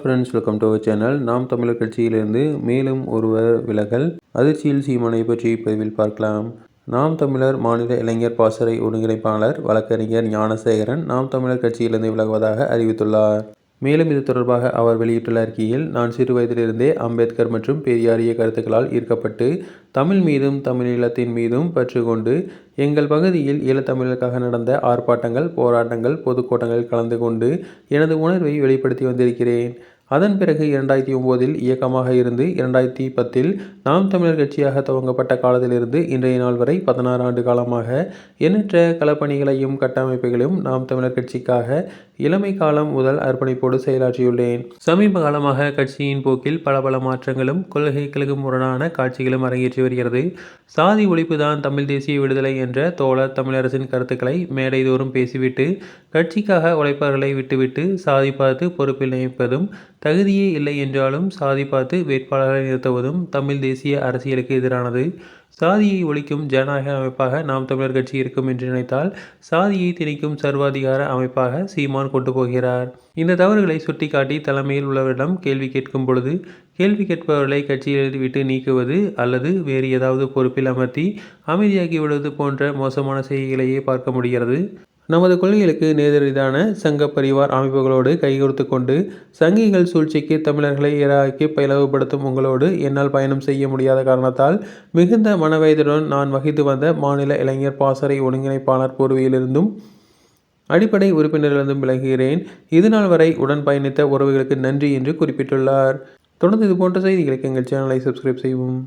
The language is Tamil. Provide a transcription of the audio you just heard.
Friends welcome to our channel Naam Tamilar கட்சியிலிருந்து மேலும் ஒருவர் விலகல் அதிர்ச்சியில் சீமானை பற்றி பதிவில் பார்க்கலாம். நாம் தமிழர் மாநில இளைஞர் பாசறை ஒருங்கிணைப்பாளர் வழக்கறிஞர் ஞானசேகரன் நாம் தமிழர் கட்சியிலிருந்து விலகுவதாக அறிவித்துள்ளார். மேலும் இது தொடர்பாக அவர் வெளியிட்டுள்ள அறிக்கையில் நான் சிறு வயதிலிருந்தே அம்பேத்கர் மற்றும் பெரியாரிய கருத்துக்களால் ஈர்க்கப்பட்டு தமிழ் மீதும் தமிழீழத்தின் மீதும் பற்று கொண்டு எங்கள் பகுதியில் ஈழத்தமிழருக்காக நடந்த ஆர்ப்பாட்டங்கள் போராட்டங்கள் பொதுக்கூட்டங்களில் கலந்து கொண்டு எனது உணர்வை வெளிப்படுத்தி வந்திருக்கிறேன். அதன் பிறகு இரண்டாயிரத்தி ஒம்போதில் இயக்கமாக இருந்து இரண்டாயிரத்தி பத்தில் நாம் தமிழர் கட்சியாக துவங்கப்பட்ட காலத்திலிருந்து இன்றைய நாள் வரை பதினாறு ஆண்டு காலமாக எண்ணற்ற களப்பணிகளையும் கட்டமைப்புகளையும் நாம் தமிழர் கட்சிக்காக இளமை காலம் முதல் அர்ப்பணிப்போடு செயலாற்றியுள்ளேன். சமீப காலமாக கட்சியின் போக்கில் பல பல மாற்றங்களும் கொள்கைகளுக்கு முரணான காட்சிகளும் அரங்கேற்றி வருகிறது. சாதி ஒழிப்பு தான் தமிழ் தேசிய விடுதலை என்ற தோழர் தமிழரசின் கருத்துக்களை மேடைதோறும் பேசிவிட்டு கட்சிக்காக உழைப்பவர்களை விட்டுவிட்டு சாதி பார்த்து பொறுப்பில் நியமிப்பதும் தகுதியே இல்லை என்றாலும் சாதி பார்த்து வேட்பாளர்களை நிறுத்துவதும் தமிழ் தேசிய அரசியலுக்கு எதிரானது. சாதியை ஒழிக்கும் ஜனநாயக அமைப்பாக நாம் தமிழர் கட்சி இருக்கும் என்று நினைத்தால் சாதியை திணிக்கும் சர்வாதிகார அமைப்பாக சீமான் கொண்டு போகிறார். இந்த தவறுகளை சுட்டிக்காட்டி தலைமையில் உள்ளவரிடம் கேள்வி கேட்கும் பொழுது கேள்வி கேட்பவர்களை கட்சியில் விட்டு நீக்குவது அல்லது வேறு ஏதாவது பொறுப்பில் அமர்த்தி அமைதியாகி விடுவது போன்ற மோசமான செய்திகளையே பார்க்க முடிகிறது. நமது கொள்கைகளுக்கு நேரெதிரான சங்க பரிவார் அமைப்புகளோடு கைகோர்த்து கொண்டு சங்கிகள் சூழ்ச்சிக்கு தமிழர்களை இராக்கி பிளவுபடுத்தும் உங்களோடு என்னால் பயணம் செய்ய முடியாத காரணத்தால் மிகுந்த மனவயதுடன் நான் வகித்து வந்த மாநில இளைஞர் பாசறை ஒருங்கிணைப்பாளர் பூர்வியிலிருந்தும் அடிப்படை உறுப்பினரிலிருந்தும் விலகுகிறேன். இதுநாள் வரை உடன் பயணித்த உறவுகளுக்கு நன்றி என்று குறிப்பிட்டுள்ளார். தொடர்ந்து இது போன்ற செய்திகளுக்கு எங்கள் சேனலை சப்ஸ்கிரைப் செய்வோம்